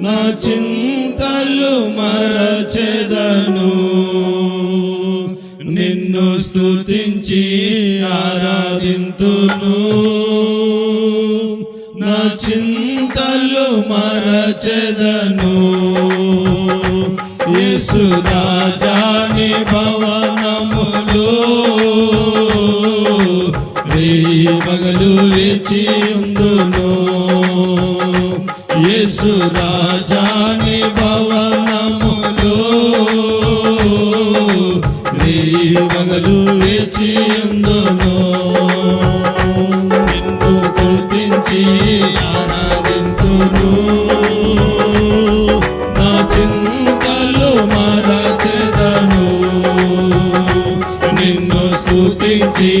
నా చింతలు మరచెదను. నిన్ను స్తుతించి ఆరాధింతును. నా చింతలు మరచెదను. యేసుదాజాని భవనములు రే పగలు వేచి ఉందును యేసు రాజాని భవనములో. రే పగలు వేచి ఉందును నిన్ను స్తుతించి ఆరాధింతును. నా చింతలు మరచెదను. నిన్ను స్తుతించి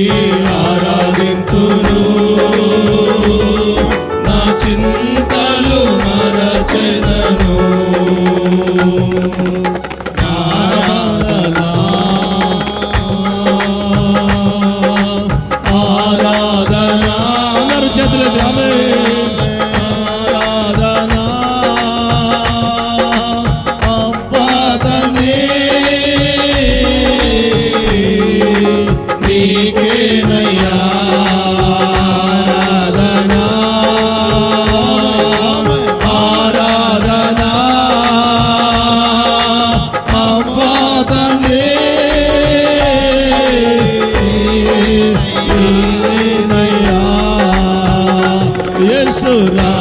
యేసు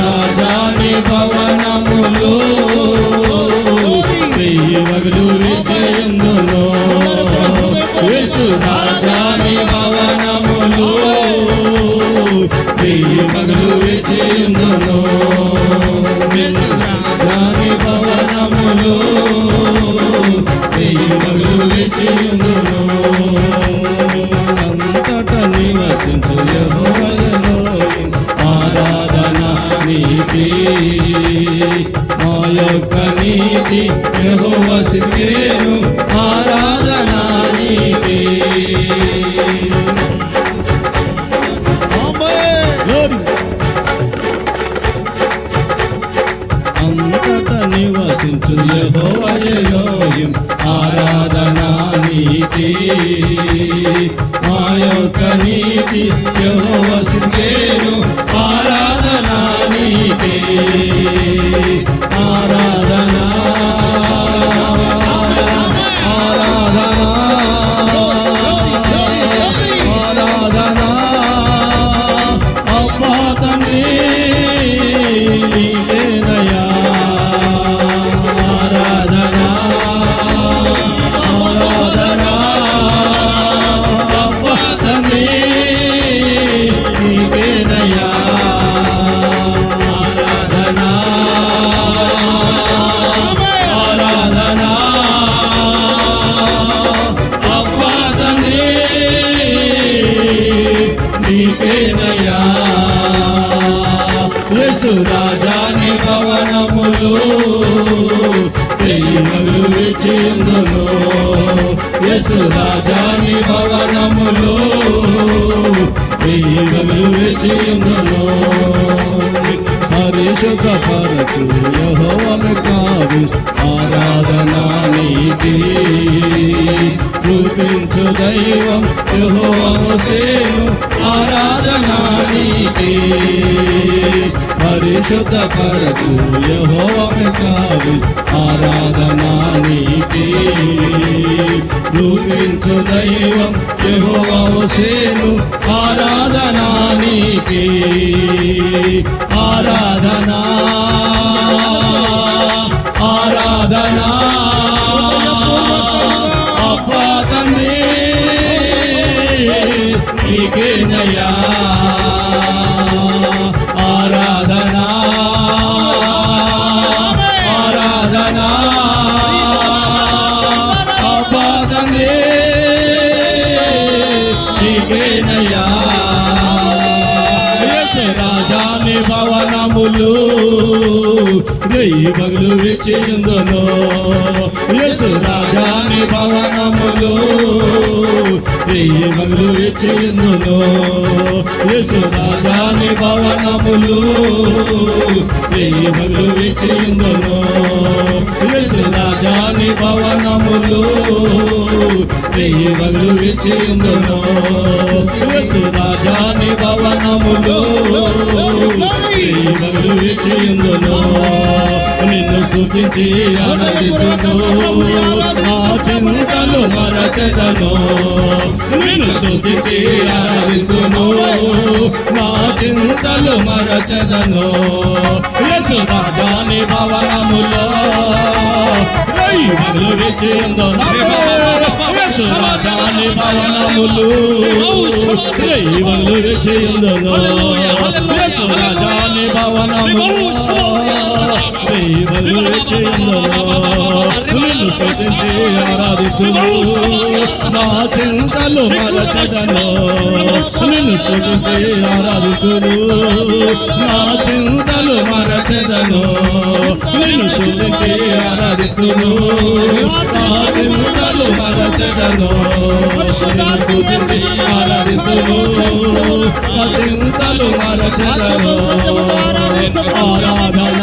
రాజాని భవనములో. వెయ్యి వగలు విజయందును. యేసు రాజాని భవనములో. వెయ్యి పగలు విజయందును. యేసు రాజాని భవనములో. వెయ్యి పగలు విజయందును. అంతట నివసించు యెహోవాయను మా యొక్క నీతి యెహోవ సిద్ధేను ఆరాధన నీకే. అంతట నివసించు యెహోవాయలోయం ఆరాధన నీకే మా నీతి యహోవ సిద్ధేను ఆరాధనా నీకే. నీకేనయ్యా యేసు రాజాని భవనములు ప్రియములు విచిందును యేసు రాజాని భవనములు ప్రియములు విచిందును పరిశుద్ధపరచు యహోవను కావిస్ ఆరాధనా నీతి. నడిపించు దైవం యుహోసేను ఆరాధన నీకే పరిశుద్ధ పరచు యెహోవాను కావిస్ ఆరాధన నీకే రూపించు దైవం యెహోవాసేను ఆరాధన నీకే ఆరాధన రాములు. రేయి బగులు విచ్చిందును యేసు రాజాని భవనములు. రేయి బగులు విచ్చిందును యేసు రాజాని భవనములు. రేయి బగులు విచ్చిందును యేసు రాజాని భవనములు. రెయ్యి బగులు రాజాని భవనములు బగులు విచ్చిందును నిన్ను స్థుతించి ఆనందితును ఆ చింతలు మరచెదను నిన్ను స్థుతించి ఆనందితును నా చింతలు మరచెదను. యేసు రాజాని భవనములో. బగులు విచ్చిందును యేసు రాజాని భవనములు దైవములు విచ్చిందును యేసు రాజాని భవనములో దైవములు విచ్చిందును నిన్ను స్తుతించి ఆరాధితును నా చింతలు మరచదను. నిన్ను స్తుతించి ఆరాధితును నా చింతలు మరచదను. నిన్ను స్తుతించి ఆరాధితును నా చింతలు మరచదను. నిన్ను స్తుతించి ఆరాధితును నా చింతలు మరచదను. ఆరాధన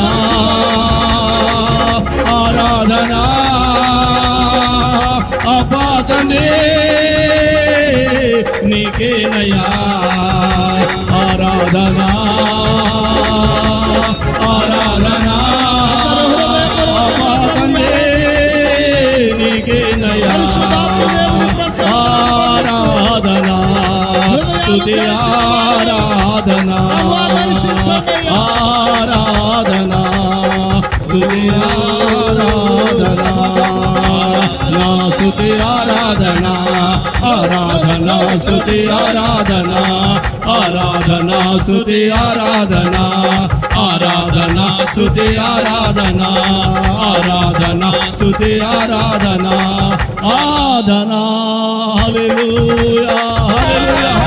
ఆరాధన అపాతనే నీకేనయ్యా. ఆరాధన ఆరాధన. స్థుతి ఆరాధన. ఆరాధన. స్థుతి ఆరాధన. నా స్తుతి ఆరాధన. ఆరాధన స్తుతి ఆరాధన. ఆరాధన స్తుతి ఆరాధన. ఆరాధన స్తుతి ఆరాధన. ఆరాధన స్తుతి ఆరాధన. ఆరాధన హల్లెలూయా హల్లెలూయా.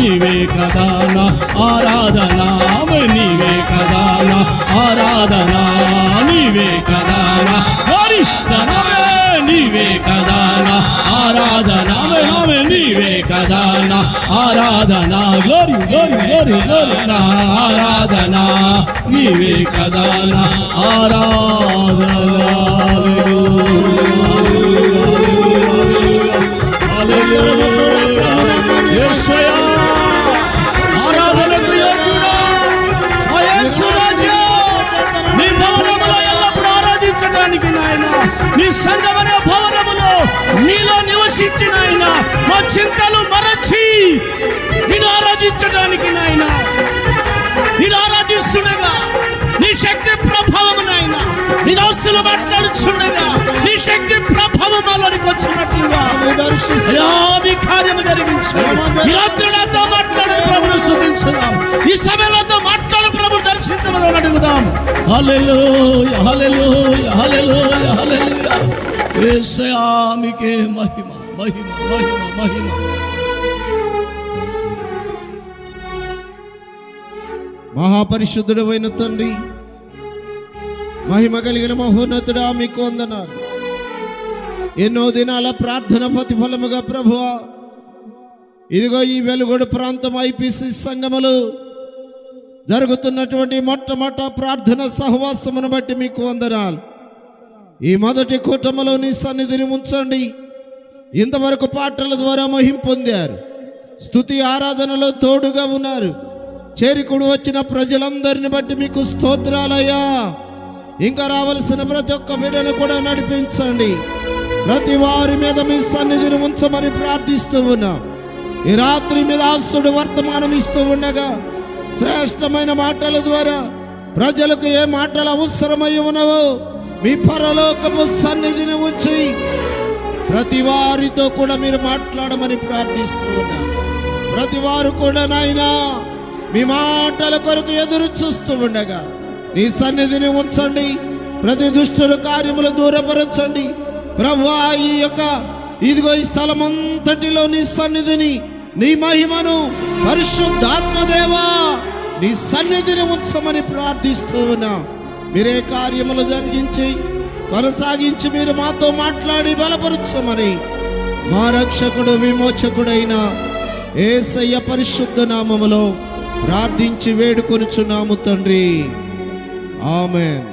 నీవే కదా నా ఆరాధన నీవే కదా నా ఆరాధన నీవే కదా నా ఆరాధనవే నీవే కదా నా ఆరాధన ఆమె నీవే కదా నా ఆరాధన గ్లోరీ గ్లోరీ గ్లోరీ గ్లోరీ నా ఆరాధన నీవే కదా నా ఆరాధన. నీ సంగమనే భవనములో నీలో నివసించిన ఆయన. మా చింతలు మరచి నేను ఆరాధించడానికి నాయన. నేను ఆరాధిస్తుండగా నీ శక్తి ప్రభావం నాయన. నీ దోస్తులు మాట్లాడుచుండగా నీ శక్తి ప్రభావం మాలోనికి వచ్చినట్లుగా. అయ్యా మీ కార్యము జరిగించారు ఈ రాత్రి నాతో మాట్లాడే ప్రభును స్తుతించుదాం ఈ సమయంలో మాట్లాడు ప్రభు దర్శించమని అడుగుదాం మీకే మహిమ మహిమ మహిమ మహిమ. మహాపరిశుద్ధుడు అయిన తండ్రి మహిమ కలిగిన మహోన్నతుడా మీకు వందనాలు. ఎన్నో దినాల ప్రార్థన ప్రతిఫలముగా ప్రభువ. ఇదిగో ఈ వెలుగొడు ప్రాంతం ఐపీసీ సంగములు జరుగుతున్నటువంటి మొట్టమొదట ప్రార్థన సహవాసమును బట్టి మీకు వందనాలు. ఈ మొదటి కూటమిలో నీ సన్నిధిని ఉంచండి. ఇంతవరకు పాటల ద్వారా మహింపొందారు స్తుతి ఆరాధనలో తోడుగా ఉన్నారు. చేరికుడు వచ్చిన ప్రజలందరిని బట్టి మీకు స్తోత్రాలయ్యా. ఇంకా రావలసిన ప్రతి ఒక్క బిడ్డను కూడా నడిపించండి. ప్రతి వారి మీద మీ సన్నిధిని ఉంచమని ప్రార్థిస్తూ ఉన్నాం. ఈ రాత్రి మీద ఆసుడు వర్తమానం ఇస్తూ ఉండగా శ్రేష్టమైన మాటల ద్వారా ప్రజలకు ఏ మాటలు అవసరమై ఉన్నవో మీ పరలోకపు సన్నిధిని ఉంచి ప్రతి వారితో కూడా మీరు మాట్లాడమని ప్రార్థిస్తూ ఉన్నా. ప్రతి వారు కూడా నాయనా మీ మాటల కొరకు ఎదురు చూస్తూ ఉండగా నీ సన్నిధిని ఉంచండి. ప్రతి దుష్టుడు కార్యములు దూరపరచండి. ప్రవ్వా ఈ యొక్క ఇదిగో ఈ స్థలం అంతటిలో నీ సన్నిధిని నీ మహిమను పరిశుద్ధాత్మదేవా నీ సన్నిధిని ఉంచమని ప్రార్థిస్తూ ఉన్నా. మీరే కార్యములు జరిగించి కొనసాగించి మీరు మాతో మాట్లాడి బలపరచమని మా రక్షకుడు విమోచకుడైన ఏసయ్య పరిశుద్ధ నామములో ప్రార్థించి వేడుకొనుచున్నాము తండ్రి. ఆమెన్.